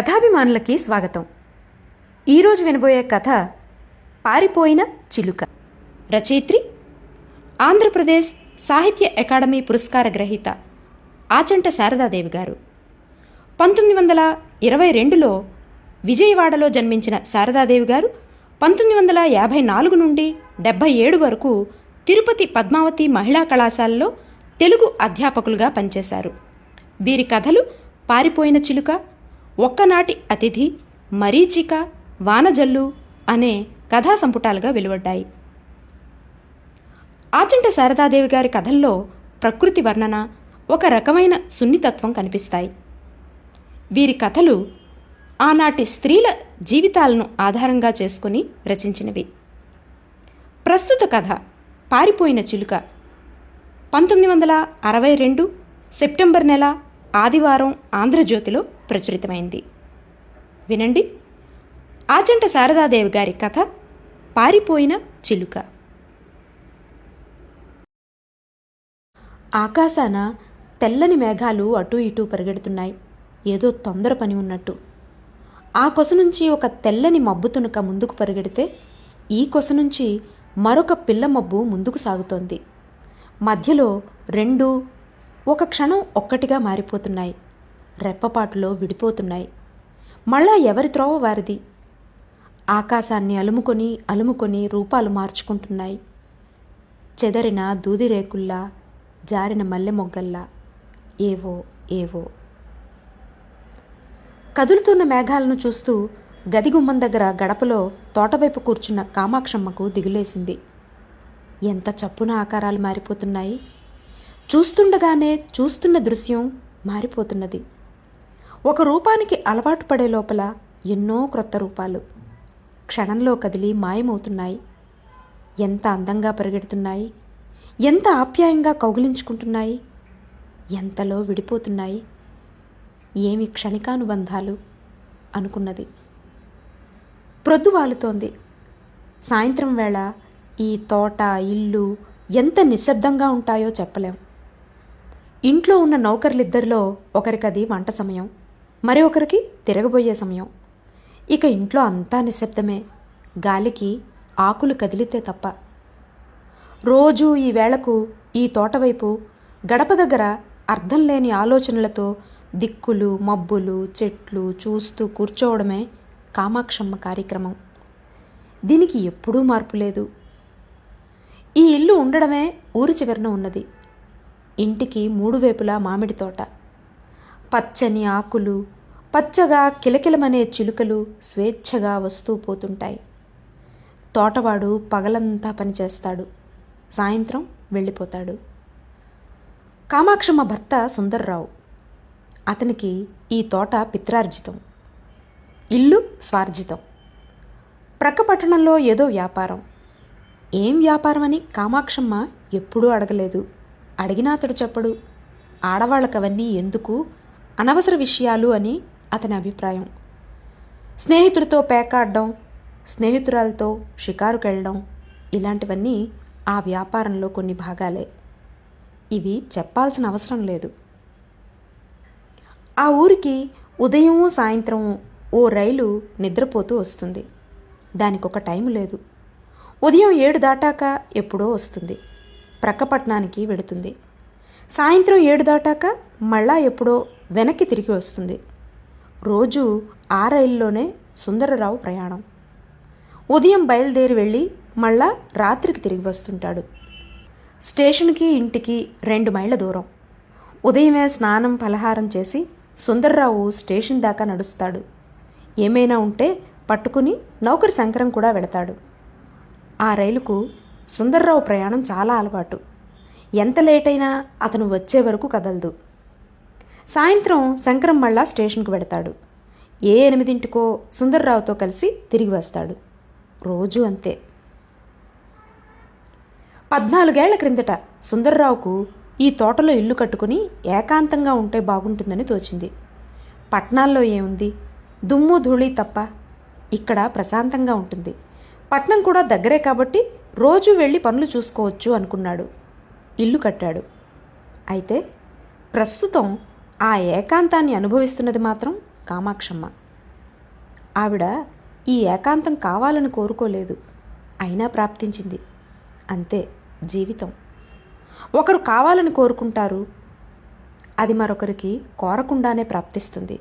కథాభిమానులకి స్వాగతం. ఈరోజు వినబోయే కథ పారిపోయిన చిలుక. రచయిత్రి ఆంధ్రప్రదేశ్ సాహిత్య అకాడమీ పురస్కార గ్రహీత ఆచంట శారదాదేవి గారు. పంతొమ్మిది వందల ఇరవై రెండులో విజయవాడలో జన్మించిన శారదాదేవి గారు పంతొమ్మిది వందల యాభై నాలుగు నుండి డెబ్భై ఏడు వరకు తిరుపతి పద్మావతి మహిళా కళాశాలలో తెలుగు అధ్యాపకులుగా పనిచేశారు. వీరి కథలు పారిపోయిన చిలుక ఒక్కనాటి అతిథి మరీచిక వానజల్లు అనే కథా సంపుటాలుగా వెలువడ్డాయి. ఆచంట శారదాదేవి గారి కథల్లో ప్రకృతి వర్ణన ఒక రకమైన సున్నితత్వం కనిపిస్తాయి. వీరి కథలు ఆనాటి స్త్రీల జీవితాలను ఆధారంగా చేసుకుని రచించినవి. ప్రస్తుత కథ పారిపోయిన చిలుక పంతొమ్మిది వందల అరవై రెండు సెప్టెంబర్ నెల ఆదివారం ఆంధ్రజ్యోతిలో ప్రచురితమైంది. వినండి. ఆచంట శారదాదేవి గారి కథ పారిపోయిన చిలుక. ఆకాశాన తెల్లని మేఘాలు అటూ ఇటూ పరిగెడుతున్నాయి. ఏదో తొందర పని ఉన్నట్టు. ఆ కొస నుంచి ఒక తెల్లని మబ్బు తునక ముందుకు పరిగెడితే ఈ కొస నుంచి మరొక పిల్ల మబ్బు ముందుకు సాగుతోంది. మధ్యలో రెండు ఒక క్షణం ఒక్కటిగా మారిపోతున్నాయి. రెప్పపాటులో విడిపోతున్నాయి. మళ్ళా ఎవరి త్రోవ వారిది? ఆకాశాన్ని అలుముకొని అలుముకొని రూపాలు మార్చుకుంటున్నాయి. చెదరిన దూది రేకుల్లా జారిన మల్లె మొగ్గల్లా ఏవో ఏవో. కదులుతున్న మేఘాలను చూస్తూ గది గుమ్మం దగ్గర గడపలో తోటవైపు కూర్చున్న కామాక్షమ్మకు దిగులేసింది. ఎంత చప్పున ఆకారాలు మారిపోతున్నాయి. చూస్తుండగానే చూస్తున్న దృశ్యం మారిపోతున్నది. ఒక రూపానికి అలవాటు పడే లోపల ఎన్నో క్రొత్త రూపాలు. క్షణంలో కదిలి మాయమవుతున్నాయి. ఎంత అందంగా పరిగెడుతున్నాయి. ఎంత ఆప్యాయంగా కౌగిలించుకుంటున్నాయి. ఎంతలో విడిపోతున్నాయి. ఏమి క్షణికానుబంధాలు అనుకున్నది. ప్రొద్దు వాలుతోంది. సాయంత్రం వేళ ఈ తోట ఇల్లు ఎంత నిశ్శబ్దంగా ఉంటాయో చెప్పలేం. ఇంట్లో ఉన్న నౌకర్లిద్దరిలో ఒకరికది వంట సమయం మరి ఒకరికి తిరగబోయే సమయం. ఇక ఇంట్లో అంతా నిశ్శబ్దమే. గాలికి ఆకులు కదిలితే తప్ప. రోజూ ఈ వేళకు ఈ తోటవైపు గడప దగ్గర అర్థం లేని ఆలోచనలతో దిక్కులు మబ్బులు చెట్లు చూస్తూ కూర్చోవడమే కామాక్షమ్మ కార్యక్రమం. దీనికి ఎప్పుడూ మార్పు లేదు. ఈ ఇల్లు ఉండడమే ఊరి చివరన ఉన్నది. ఇంటికి మూడు వైపులా మామిడి తోట. పచ్చని ఆకులు పచ్చగా కిలకిలమనే చిలుకలు స్వేచ్ఛగా వస్తూ పోతుంటాయి. తోటవాడు పగలంతా పనిచేస్తాడు సాయంత్రం వెళ్ళిపోతాడు. కామాక్షమ్మ భర్త సుందర్రావు. అతనికి ఈ తోట పిత్రార్జితం. ఇల్లు స్వార్జితం. ప్రక్క పట్టణంలో ఏదో వ్యాపారం. ఏం వ్యాపారం అని కామాక్షమ్మ ఎప్పుడూ అడగలేదు. అడిగినా అతడు చెప్పడు. ఆడవాళ్ళకు అవన్నీ ఎందుకు? అనవసర విషయాలు అని అతని అభిప్రాయం. స్నేహితుడితో పేకాడడం స్నేహితురాలతో షికారుకెళ్ళడం ఇలాంటివన్నీ ఆ వ్యాపారంలో కొన్ని భాగాలే. ఇవి చెప్పాల్సిన అవసరం లేదు. ఆ ఊరికి ఉదయం సాయంత్రం ఓ రైలు నిద్రపోతూ వస్తుంది. దానికొక టైం లేదు. ఉదయం ఏడు దాటాక ఎప్పుడో వస్తుంది. ప్రక్కపట్నానికి వెడుతుంది సాయంత్రం ఏడు దాటాక మళ్ళా ఎప్పుడో వెనక్కి తిరిగి వస్తుంది. రోజు ఆ రైల్లోనే సుందరరావు ప్రయాణం. ఉదయం బయలుదేరి వెళ్ళి మళ్ళా రాత్రికి తిరిగి వస్తుంటాడు. స్టేషన్కి ఇంటికి రెండు మైళ్ళ దూరం. ఉదయమే స్నానం పలహారం చేసి సుందర్రావు స్టేషన్ దాకా నడుస్తాడు. ఏమైనా ఉంటే పట్టుకుని నౌకరి శంకరం కూడా వెళతాడు. ఆ రైలుకు సుందర్రావు ప్రయాణం చాలా అలవాటు. ఎంత లేట్ అయినా అతను వచ్చే వరకు కదలదు. సాయంత్రం శంకరం మళ్ళా స్టేషన్కు వెడతాడు. ఏ ఎనిమిదింటికో సుందర్రావుతో కలిసి తిరిగి వస్తాడు. రోజు అంతే. పద్నాలుగేళ్ళ క్రిందట సుందర్రావుకు ఈ తోటలో ఇల్లు కట్టుకుని ఏకాంతంగా ఉంటే బాగుంటుందని తోచింది. పట్నాల్లో ఏముంది? దుమ్ము ధూళి తప్ప ఇక్కడ ప్రశాంతంగా ఉంటుంది. పట్నం కూడా దగ్గరే కాబట్టి రోజు వెళ్ళి పనులు చూసుకోవచ్చు అనుకున్నాడు. ఇల్లు కట్టాడు. అయితే ప్రస్తుతం ఆ ఏకాంతాన్ని అనుభవిస్తున్నది మాత్రం కామాక్షమ్మ. ఆవిడ ఈ ఏకాంతం కావాలని కోరుకోలేదు. అయినా ప్రాప్తించింది. అంతే జీవితం. ఒకరు కావాలని కోరుకుంటారు. అది మరొకరికి కోరకుండానే ప్రాప్తిస్తుంది.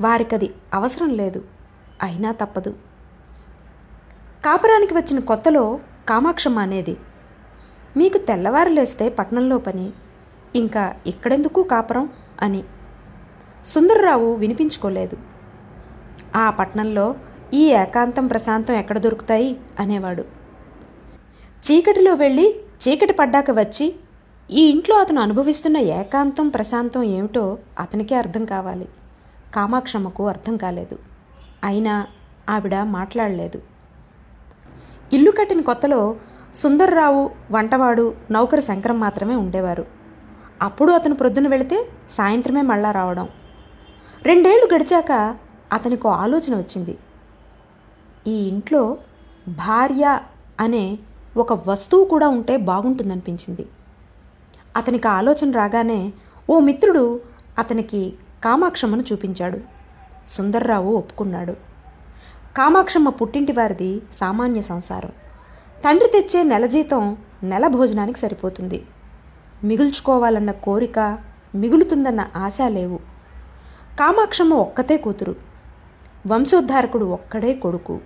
వారికది అవసరం లేదు. అయినా తప్పదు. కాపురానికి వచ్చిన కొత్తలో కామాక్షమ్మ అనేది. మీకు తెల్లవారులేస్తే పట్నంలో పని ఇంకా ఇక్కడెందుకు కాపురం అని. సుందరరావు వినిపించుకోలేదు. ఆ పట్నంలో ఈ ఏకాంతం ప్రశాంతం ఎక్కడ దొరుకుతాయి అనేవాడు. చీకటిలో వెళ్ళి చీకటి పడ్డాక వచ్చి ఈ ఇంట్లో అతను అనుభవిస్తున్న ఏకాంతం ప్రశాంతం ఏమిటో అతనికే అర్థం కావాలి. కామాక్షమ్మకు అర్థం కాలేదు. అయినా ఆవిడ మాట్లాడలేదు. ఇల్లు కట్టిన కొత్తలో సుందర్రావు వంటవాడు నౌకరు శంకరం మాత్రమే ఉండేవారు. అప్పుడు అతను ప్రొద్దున వెళితే సాయంత్రమే మళ్ళా రావడం. రెండేళ్ళు గడిచాక అతనికి ఆలోచన వచ్చింది. ఈ ఇంట్లో భార్య అనే ఒక వస్తువు కూడా ఉంటే బాగుంటుందనిపించింది. అతనికి ఆలోచన రాగానే ఓ మిత్రుడు అతనికి కామాక్షమ్మను చూపించాడు. సుందర్రావు ఒప్పుకున్నాడు. కామాక్షమ్మ పుట్టింటి వారిది సామాన్య సంసారం. తండ్రి తెచ్చే నెల జీతం నెల భోజనానికి సరిపోతుంది. మిగుల్చుకోవాలన్న కోరిక మిగులుతుందన్న ఆశ లేవు. కామాక్షమ్మ ఒక్కతే కూతురు. వంశోద్ధారకుడు ఒక్కడే కొడుకు.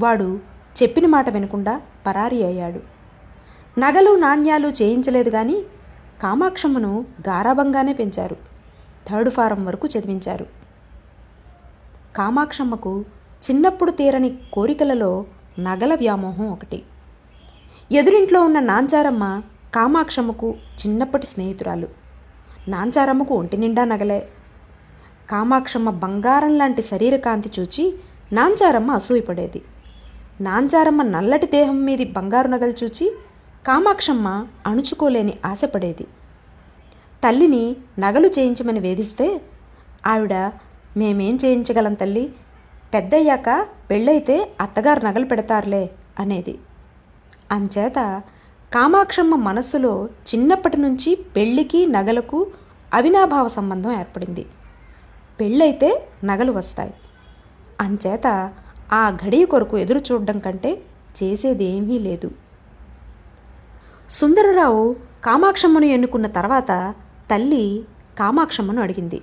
వాడు చెప్పిన మాట వినకుండా పరారీ అయ్యాడు. నగలు నాణ్యాలు చేయించలేదు కానీ కామాక్షమ్మను గారాభంగానే పెంచారు. థర్డ్ ఫారం వరకు చదివించారు. కామాక్షమ్మకు చిన్నప్పుడు తీరని కోరికలలో నగల వ్యామోహం ఒకటి. ఎదురింట్లో ఉన్న నాంచారమ్మ కామాక్షమ్మకు చిన్నప్పటి స్నేహితురాలు. నాంచారమ్మకు ఒంటి నిండా నగలే. కామాక్షమ్మ బంగారం లాంటి శరీరకాంతి చూచి నాంచారమ్మ అసూయపడేది. నాంచారమ్మ నల్లటి దేహం మీది బంగారు నగలు చూచి కామాక్షమ్మ అణుచుకోలేని ఆశపడేది. తల్లిని నగలు చేయించమని వేధిస్తే ఆవిడ మేమేం చేయించగలం తల్లి? పెద్దయ్యాక పెళ్ళైతే అత్తగారు నగలు పెడతారులే అనేది. అంచేత కామాక్షమ్మ మనస్సులో చిన్నప్పటి నుంచి పెళ్ళికి నగలకు అవినాభావ సంబంధం ఏర్పడింది. పెళ్ళైతే నగలు వస్తాయి. అంచేత ఆ గడియ కొరకు ఎదురు చూడడం కంటే చేసేదేమీ లేదు. సుందరరావు కామాక్షమ్మను ఎన్నుకున్న తర్వాత తల్లి కామాక్షమ్మను అడిగింది.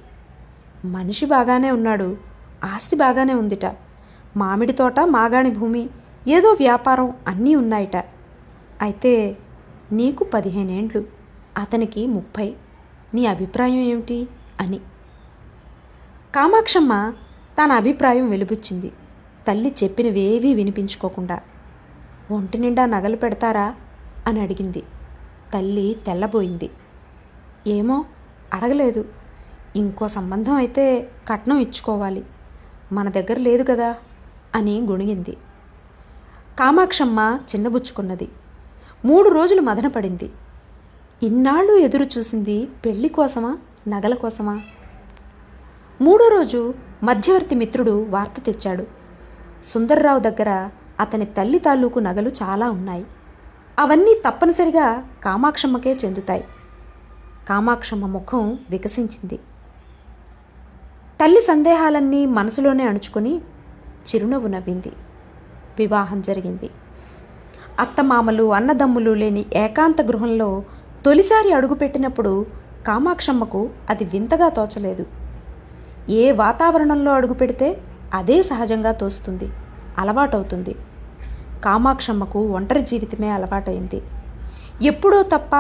మనిషి బాగానే ఉన్నాడు. ఆస్తి బాగానే ఉందిట. మామిడి తోట మాగాణి భూమి ఏదో వ్యాపారం అన్నీ ఉన్నాయిట. అయితే నీకు పదిహేనేండ్లు అతనికి ముప్పై. నీ అభిప్రాయం ఏమిటి? అని. కామాక్షమ్మ తన అభిప్రాయం వెలుబుచ్చింది. తల్లి చెప్పినవేవీ వినిపించుకోకుండా. ఒంటి నిండా నగలు పెడతారా? అని అడిగింది. తల్లి తెల్లబోయింది. ఏమో అడగలేదు. ఇంకో సంబంధం అయితే కట్నం ఇచ్చుకోవాలి. మన దగ్గర లేదు కదా అని గుణిగింది కామాక్షమ్మ చిన్నబుచ్చుకున్నది. మూడు రోజులు మదనపడింది ఇన్నాళ్ళు ఎదురు చూసింది పెళ్ళి కోసమా నగల కోసమా? మూడో రోజు మధ్యవర్తి మిత్రుడు వార్త తెచ్చాడు. సుందర్రావు దగ్గర అతని తల్లి తాలూకు నగలు చాలా ఉన్నాయి. అవన్నీ తప్పనిసరిగా కామాక్షమ్మకే చెందుతాయి. కామాక్షమ్మ ముఖం వికసించింది. తల్లి సందేహాలన్నీ మనసులోనే అణుచుకొని చిరునవ్వు నవ్వింది. వివాహం జరిగింది. అత్తమామలు అన్నదమ్ములు లేని ఏకాంత గృహంలో తొలిసారి అడుగుపెట్టినప్పుడు కామాక్షమ్మకు అది వింతగా తోచలేదు. ఏ వాతావరణంలో అడుగుపెడితే అదే సహజంగా తోస్తుంది అలవాటవుతుంది. కామాక్షమ్మకు ఒంటరి జీవితమే అలవాటైంది ఎప్పుడో తప్ప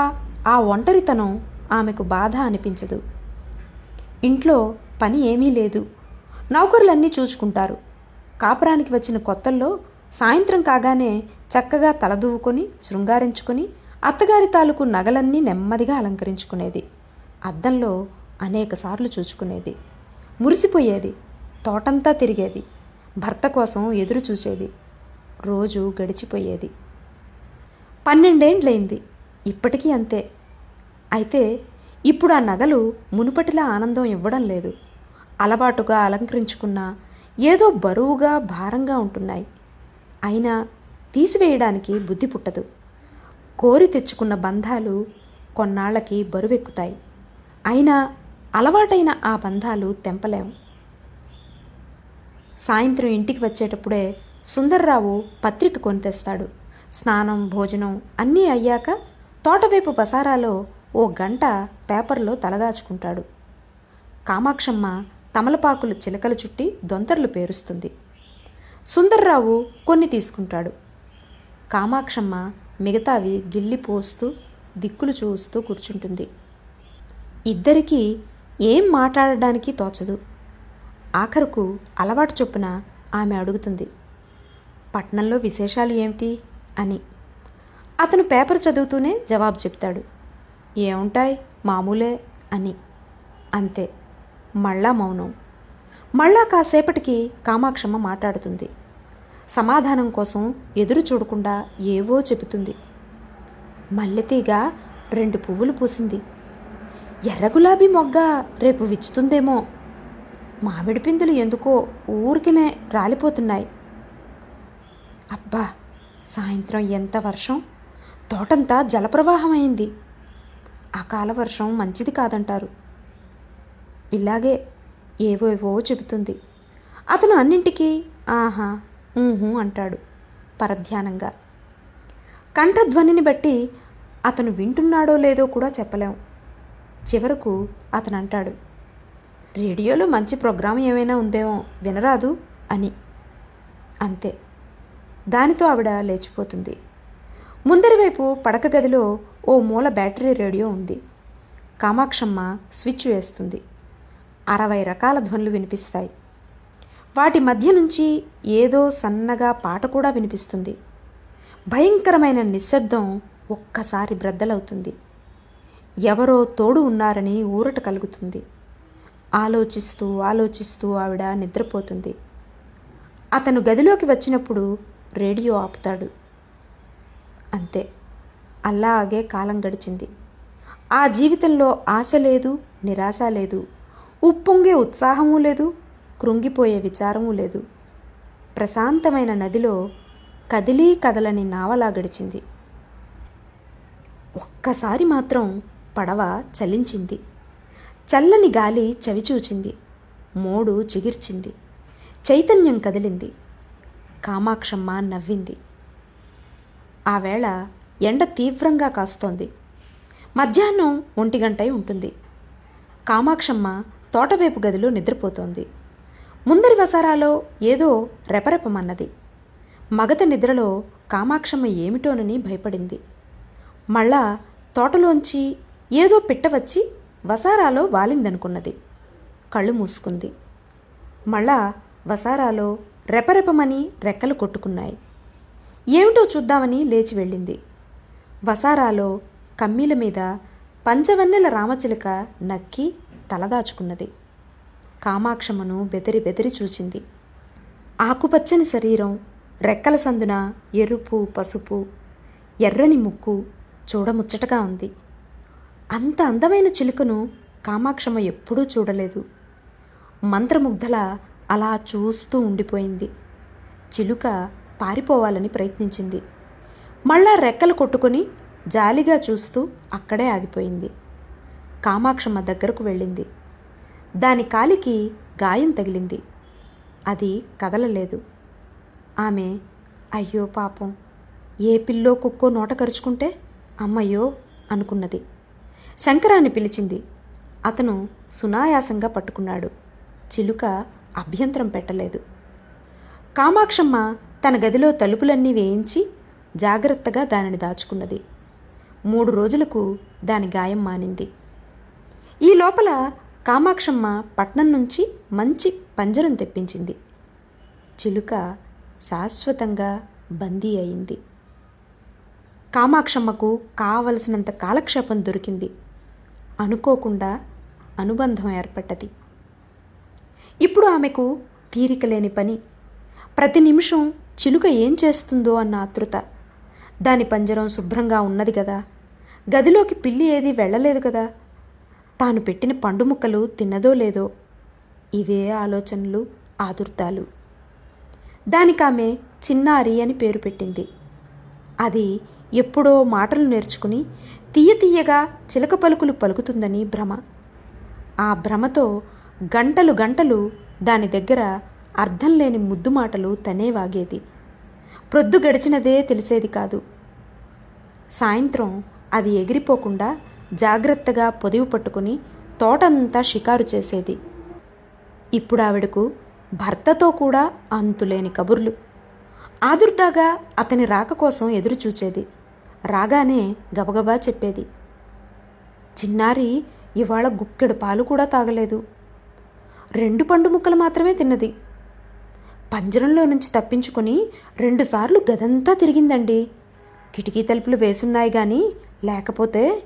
ఆ ఒంటరితనం ఆమెకు బాధ అనిపించదు. ఇంట్లో పని ఏమీ లేదు. నౌకరులన్నీ చూచుకుంటారు కాపురానికి వచ్చిన కొత్తల్లో సాయంత్రం కాగానే చక్కగా తలదువ్వుకొని శృంగారించుకొని అత్తగారి తాలూకు నగలన్నీ నెమ్మదిగా అలంకరించుకునేది. అద్దంలో అనేకసార్లు చూచుకునేది మురిసిపోయేది. తోటంతా తిరిగేది. భర్త కోసం ఎదురు చూసేది. రోజు గడిచిపోయేది. పన్నెండేండ్లైంది ఇప్పటికీ అంతే. అయితే ఇప్పుడు ఆ నగలు మునుపటిలా ఆనందం ఇవ్వడం లేదు. అలవాటుగా అలంకరించుకున్న ఏదో బరువుగా భారంగా ఉంటున్నాయి. అయినా తీసివేయడానికి బుద్ధి పుట్టదు. కోరి తెచ్చుకున్న బంధాలు కొన్నాళ్ళకి బరువెక్కుతాయి. అయినా అలవాటైన ఆ బంధాలు తెంపలేం. సాయంత్రం ఇంటికి వచ్చేటప్పుడే సుందర్రావు పత్రిక కొని తెస్తాడు స్నానం భోజనం అన్నీ అయ్యాక తోటవైపు వసారాలో ఓ గంట పేపర్లో తలదాచుకుంటాడు. కామాక్షమ్మ తమలపాకులు చిలకలు చుట్టి దొంతర్లు పేరుస్తుంది. సుందర్రావు కొన్ని తీసుకుంటాడు. కామాక్షమ్మ మిగతావి గిల్లి పోస్తూ దిక్కులు చూస్తూ కూర్చుంటుంది. ఇద్దరికీ ఏం మాట్లాడడానికి తోచదు. ఆఖరుకు అలవాటు చొప్పున ఆమె అడుగుతుంది. పట్నంలో విశేషాలు ఏమిటి? అని. అతను పేపర్ చదువుతూనే జవాబు చెప్తాడు. ఏముంటాయి? మామూలే అని. అంతే. మళ్ళా మౌనం. మళ్ళా కాసేపటికి కామాక్షమ్మ మాట్లాడుతుంది. సమాధానం కోసం ఎదురు చూడకుండా ఏవో చెబుతుంది. మల్లెతీగ రెండు పువ్వులు పూసింది. ఎర్ర గులాబీ మొగ్గ రేపు విచ్చుతుందేమో. మామిడి పిందులు ఎందుకో ఊరికినే రాలిపోతున్నాయి. అబ్బా సాయంత్రం ఎంత వర్షం? తోటంతా జలప్రవాహం అయింది అకాల వర్షం మంచిది కాదంటారు. ఇలాగే ఏవేవో చెబుతుంది. అతను అన్నింటికీ ఆహా ఊహు అంటాడు పరధ్యానంగా. కంఠధ్వనిని బట్టి అతను వింటున్నాడో లేదో కూడా చెప్పలేం. చివరకు అతను అంటాడు రేడియోలో మంచి ప్రోగ్రాం ఏమైనా ఉందేమో వినరాదు అని. అంతే. దానితో ఆవిడ లేచిపోతుంది. ముందరి వైపు పడక గదిలో ఓ మూల బ్యాటరీ రేడియో ఉంది. కామాక్షమ్మ స్విచ్ వేస్తుంది. అరవై రకాల ధ్వనులు వినిపిస్తాయి. వాటి మధ్య నుంచి ఏదో సన్నగా పాట కూడా వినిపిస్తుంది. భయంకరమైన నిశ్శబ్దం ఒక్కసారి బ్రద్దలవుతుంది. ఎవరో తోడు ఉన్నారని ఊరట కలుగుతుంది. ఆలోచిస్తూ ఆలోచిస్తూ ఆవిడ నిద్రపోతుంది. అతను గదిలోకి వచ్చినప్పుడు రేడియో ఆపుతాడు. అంతే అలాగే కాలం గడిచింది. ఆ జీవితంలో ఆశ లేదు నిరాశ లేదు. ఉప్పొంగే ఉత్సాహము లేదు కృంగిపోయే విచారము లేదు. ప్రశాంతమైన నదిలో కదిలీ కదలని నావలా గడిచింది. ఒక్కసారి మాత్రం పడవ చలించింది. చల్లని గాలి చవిచూచింది. మోడు చిగిర్చింది. చైతన్యం కదిలింది. కామాక్షమ్మ నవ్వింది. ఆ వేళ ఎండ తీవ్రంగా కాస్తోంది. మధ్యాహ్నం ఒంటి గంటై ఉంటుంది. కామాక్షమ్మ తోటవైపు గదిలో నిద్రపోతోంది. ముందరి వసారాలో ఏదో రెపరెపమన్నది. మగత నిద్రలో కామాక్షమ్మ ఏమిటోనని భయపడింది. మళ్ళా తోటలోంచి ఏదో పిట్ట వచ్చి వసారాలో వాలిందనుకున్నది. కళ్ళు మూసుకుంది. మళ్ళా వసారాలో రెపరెపమని రెక్కలు కొట్టుకున్నాయి. ఏమిటో చూద్దామని లేచి వెళ్ళింది. వసారాలో కమ్మీల మీద పంచవన్నెల రామచిలుక నక్కి తలదాచుకున్నది. కామాక్షమ్మను బెదిరి బెదిరి చూచింది. ఆకుపచ్చని శరీరం రెక్కల సందున ఎరుపు పసుపు ఎర్రని ముక్కు చూడముచ్చటగా ఉంది. అంత అందమైన చిలుకను కామాక్షమ్మ ఎప్పుడూ చూడలేదు. మంత్రముగ్ధల అలా చూస్తూ ఉండిపోయింది. చిలుక పారిపోవాలని ప్రయత్నించింది. మళ్ళా రెక్కలు కొట్టుకొని జాలిగా చూస్తూ అక్కడే ఆగిపోయింది. కామాక్షమ్మ దగ్గరకు వెళ్ళింది. దాని కాలికి గాయం తగిలింది. అది కదలలేదు. ఆమె అయ్యో పాపం ఏ పిల్లో కుక్కో నోట కరుచుకుంటే అమ్మయ్యో అనుకున్నది. శంకరాన్ని పిలిచింది. అతను సునాయాసంగా పట్టుకున్నాడు. చిలుక అభ్యంతరం పెట్టలేదు. కామాక్షమ్మ తన గదిలో తలుపులన్నీ వేయించి జాగ్రత్తగా దానిని దాచుకున్నది. మూడు రోజులకు దాని గాయం మానింది. ఈ లోపల కామాక్షమ్మ పట్నం నుంచి మంచి పంజరం తెప్పించింది. చిలుక శాశ్వతంగా బందీ అయింది. కామాక్షమ్మకు కావలసినంత కాలక్షేపం దొరికింది. అనుకోకుండా అనుబంధం ఏర్పడ్డది. ఇప్పుడు ఆమెకు తీరిక లేని పని. ప్రతి నిమిషం చిలుక ఏం చేస్తుందో అన్న ఆతృత. దాని పంజరం శుభ్రంగా ఉన్నది కదా. గదిలోకి పిల్లి ఏది వెళ్ళలేదు కదా. తాను పెట్టిన పండు ముక్కలు తిన్నదో లేదో ఇవే ఆలోచనలు ఆదుర్దాలు. దానికామె చిన్నారి అని పేరు పెట్టింది. అది ఎప్పుడో మాటలు నేర్చుకుని తీయ తీయగా చిలక పలుకులు పలుకుతుందని భ్రమ. ఆ భ్రమతో గంటలు గంటలు దాని దగ్గర అర్థం లేని ముద్దు మాటలు తనే వాగేది. ప్రొద్దు గడిచినదే తెలిసేది కాదు. సాయంత్రం అది ఎగిరిపోకుండా జాగ్రత్తగా పొదివి పట్టుకుని తోటంతా షికారు చేసేది. ఇప్పుడు ఆవిడకు భర్తతో కూడా అంతులేని కబుర్లు. ఆదుర్దాగా అతని రాక కోసం ఎదురుచూచేది. రాగానే గబగబా చెప్పేది. చిన్నారి ఇవాళ గుక్కెడు పాలు కూడా తాగలేదు. రెండు పండు ముక్కలు మాత్రమే తిన్నది. పంజరంలో నుంచి తప్పించుకొని రెండుసార్లు గదంతా తిరిగిందండి. కిటికీ తలుపులు వేసున్నాయి కానీ లేకపోతే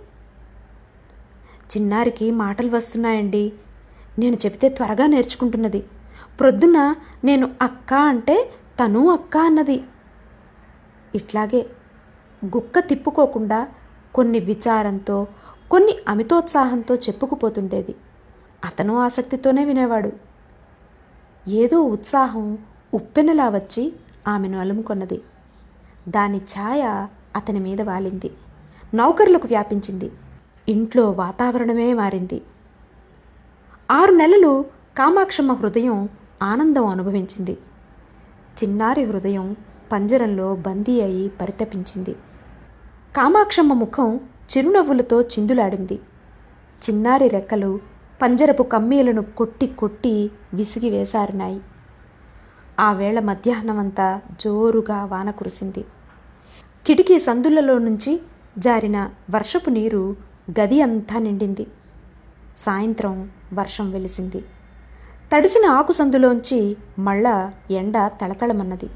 చిన్నారికి మాటలు వస్తున్నాయండి. నేను చెబితే త్వరగా నేర్చుకుంటున్నది. ప్రొద్దున నేను అక్క అంటే తను అక్క అన్నది. ఇట్లాగే గుక్క తిప్పుకోకుండా కొన్ని విచారంతో కొన్ని అమితోత్సాహంతో చెప్పుకుపోతుండేది. అతను ఆసక్తితోనే వినేవాడు. ఏదో ఉత్సాహం ఉప్పెనలా వచ్చి ఆమెను అలుముకొన్నది. దాని ఛాయ అతని మీద వాలింది. నౌకర్లకు వ్యాపించింది. ఇంట్లో వాతావరణమే మారింది. ఆరు నెలలు కామాక్షమ్మ హృదయం ఆనందం అనుభవించింది. చిన్నారి హృదయం పంజరంలో బందీ అయి పరితపించింది. కామాక్షమ్మ ముఖం చిరునవ్వులతో చిందులాడింది. చిన్నారి రెక్కలు పంజరపు కమ్మీలను కొట్టి కొట్టి విసిగి వేసారినాయి. ఆ వేళ మధ్యాహ్నమంతా జోరుగా వాన కురిసింది. కిటికీ సందులలో నుంచి జారిన వర్షపు నీరు గది అంతా నిండింది. సాయంత్రం వర్షం వెలిసింది. తడిసిన ఆకు సందులోంచి మళ్ళా ఎండ తళతళమన్నది.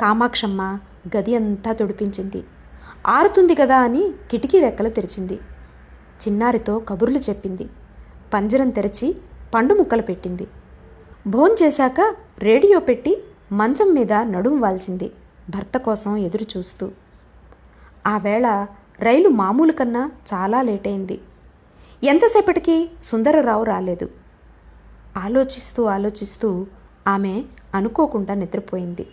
కామాక్షమ్మ గది అంతా తుడిపించింది. ఆరుతుంది కదా అని కిటికీ రెక్కలు తెరిచింది. చిన్నారితో కబుర్లు చెప్పింది. పంజరం తెరిచి పండు ముక్కలు పెట్టింది. భోంచేశాక రేడియో పెట్టి మంచం మీద నడుం వాల్చింది భర్త కోసం ఎదురు చూస్తూ ఆవేళ రైలు మామూలు కన్నా చాలా లేట్ అయింది ఎంతసేపటికి సుందరరావు రాలేదు? ఆలోచిస్తూ ఆలోచిస్తూ ఆమె అనుకోకుండా నిద్రపోయింది.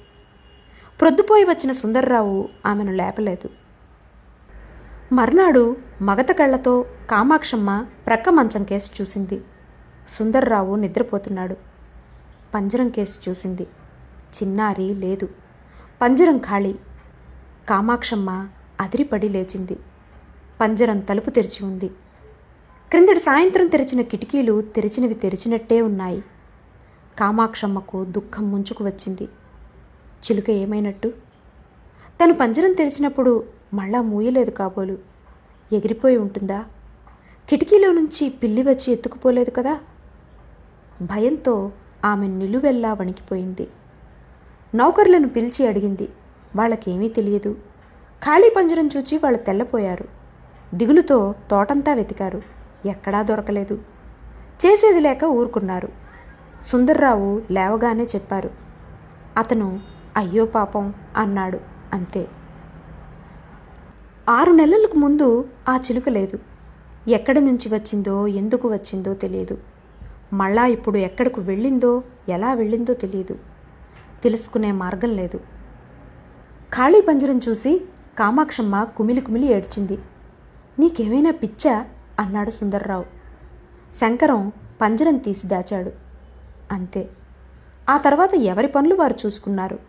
ప్రొద్దుపోయి వచ్చిన సుందర్రావు ఆమెను లేపలేదు. మర్నాడు మగత కళ్ళతో కామాక్షమ్మ ప్రక్క మంచం కేసు చూసింది. సుందర్రావు నిద్రపోతున్నాడు. పంజరం కేసు చూసింది. చిన్నారి లేదు. పంజరం ఖాళీ. కామాక్షమ్మ అదిరిపడి లేచింది. పంజరం తలుపు తెరిచి ఉంది. క్రిందటి సాయంత్రం తెరిచిన కిటికీలు తెరిచినవి తెరిచినట్టే ఉన్నాయి. కామాక్షమ్మకు దుఃఖం ముంచుకు వచ్చింది. చిలుక ఏమైనట్టు? తను పంజరం తెరిచినప్పుడు మళ్ళా మూయలేదు కాబోలు. ఎగిరిపోయి ఉంటుందా? కిటికీలో నుంచి పిల్లి వచ్చి ఎత్తుకుపోలేదు కదా? భయంతో ఆమె నిలువెల్లా వణికిపోయింది. నౌకర్లను పిలిచి అడిగింది. వాళ్ళకేమీ తెలియదు. ఖాళీ పంజరం చూచి వాళ్ళు తెల్లపోయారు. దిగులుతో తోటంతా వెతికారు. ఎక్కడా దొరకలేదు. చేసేది లేక ఊరుకున్నారు. సుందర్రావు లేవగానే చెప్పారు. అతను అయ్యో పాపం అన్నాడు అంతే. ఆరు నెలలకు ముందు ఆ చిలుక లేదు. ఎక్కడి నుంచి వచ్చిందో ఎందుకు వచ్చిందో తెలియదు. మళ్ళా ఇప్పుడు ఎక్కడకు వెళ్ళిందో ఎలా వెళ్ళిందో తెలియదు. తెలుసుకునే మార్గం లేదు. ఖాళీ పంజరం చూసి కామాక్షమ్మ కుమిలి కుమిలి ఏడ్చింది. నీకేమైనా పిచ్చా? అన్నాడు సుందర్రావు. శంకరం పంజరం తీసి దాచాడు. అంతే. ఆ తర్వాత ఎవరి పనులు వారు చూసుకున్నారు?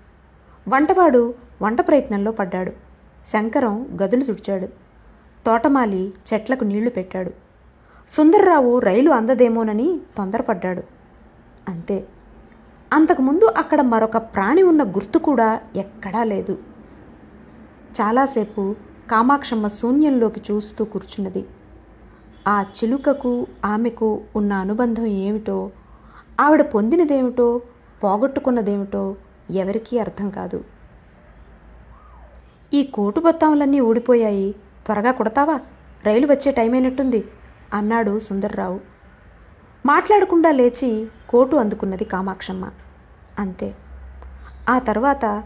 వంటవాడు వంట ప్రయత్నంలో పడ్డాడు. శంకరం గదులు తుడిచాడు. తోటమాలి చెట్లకు నీళ్ళు పెట్టాడు. సుందర్రావు రైలు అందదేమోనని తొందరపడ్డాడు. అంతే. అంతకుముందు అక్కడ మరొక ప్రాణి ఉన్న గుర్తు కూడా ఎక్కడా లేదు. చాలాసేపు కామాక్షమ్మ శూన్యంలోకి చూస్తూ కూర్చున్నది. ఆ చిలుకకు ఆమెకు ఉన్న అనుబంధం ఏమిటో ఆవిడ పొందినదేమిటో పోగొట్టుకున్నదేమిటో ఎవరికీ అర్థం కాదు. ఈ కోటు బొత్తాములన్నీ ఊడిపోయాయి. త్వరగా కుడతావా? రైలు వచ్చే టైం అయినట్టుంది అన్నాడు సుందర్రావు. మాట్లాడకుండా లేచి కోటు అందుకున్నది కామాక్షమ్మ. అంతే. ఆ తర్వాత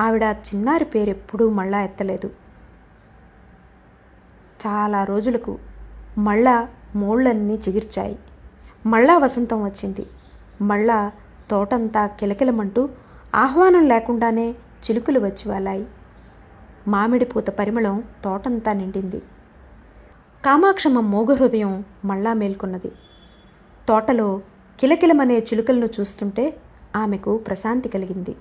ఆవిడ చిన్నారి పేరెప్పుడూ మళ్ళా ఎత్తలేదు. చాలా రోజులకు మళ్ళా మోళ్ళన్నీ చిగిర్చాయి. మళ్ళా వసంతం వచ్చింది. మళ్ళా తోటంతా కిలకిలమంటూ ఆహ్వానం లేకుండానే చిలుకలు వచ్చి వాలాయి. మామిడి పూత పరిమళం తోటంతా నిండింది. కామాక్షమ్మ మోగ హృదయం మళ్ళా మేల్కొన్నది. తోటలో కిలకిలమనే చిలుకలను చూస్తుంటే ఆమెకు ప్రశాంతి కలిగింది.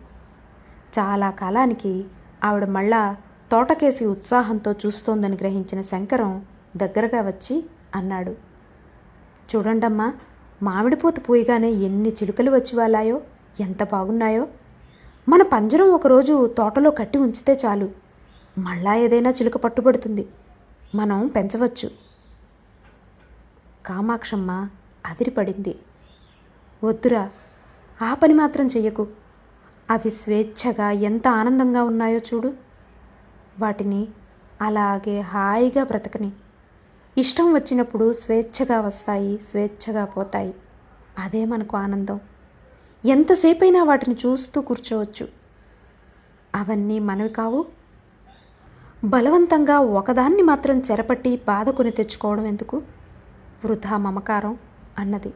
చాలా కాలానికి ఆవిడ మళ్ళా తోటకేసి ఉత్సాహంతో చూస్తోందని గ్రహించిన శంకరం దగ్గరగా వచ్చి అన్నాడు. చూడండమ్మా మామిడిపూత పూయగానే ఎన్ని చిలుకలు వచ్చి వాలాయో ఎంత బాగున్నాయో. మన పంజరం ఒకరోజు తోటలో కట్టి ఉంచితే చాలు. మళ్ళా ఏదైనా చిలుక పట్టుబడుతుంది. మనం పెంచవచ్చు. కామాక్షమ్మ అదిరిపడింది. వద్దురా ఆ పని మాత్రం చెయ్యకు. అవి స్వేచ్ఛగా ఎంత ఆనందంగా ఉన్నాయో చూడు. వాటిని అలాగే హాయిగా బ్రతకని. ఇష్టం వచ్చినప్పుడు స్వేచ్ఛగా వస్తాయి స్వేచ్ఛగా పోతాయి. అదే మనకు ఆనందం. ఎంతసేపైనా వాటిని చూస్తూ కూర్చోవచ్చు. అవన్నీ మనవి కావు. బలవంతంగా ఒకదాన్ని మాత్రం చెరపట్టి బాధకుని తెచ్చుకోవడం ఎందుకు? వృధా మమకారం అన్నది.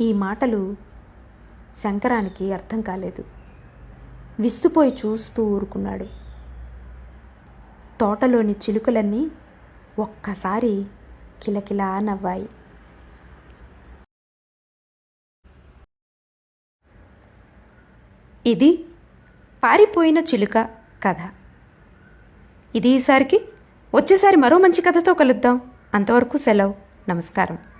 ఈ మాటలు శంకరానికి అర్థం కాలేదు. విస్తుపోయి చూస్తూ ఊరుకున్నాడు. తోటలోని చిలుకలన్నీ ఒక్కసారి కిలకిలా నవ్వాయి. ఇది పారిపోయిన చిలుక కథ. ఇది ఈసారికి వచ్చేసారి మరో మంచి కథతో కలుద్దాం. అంతవరకు సెలవు. నమస్కారం.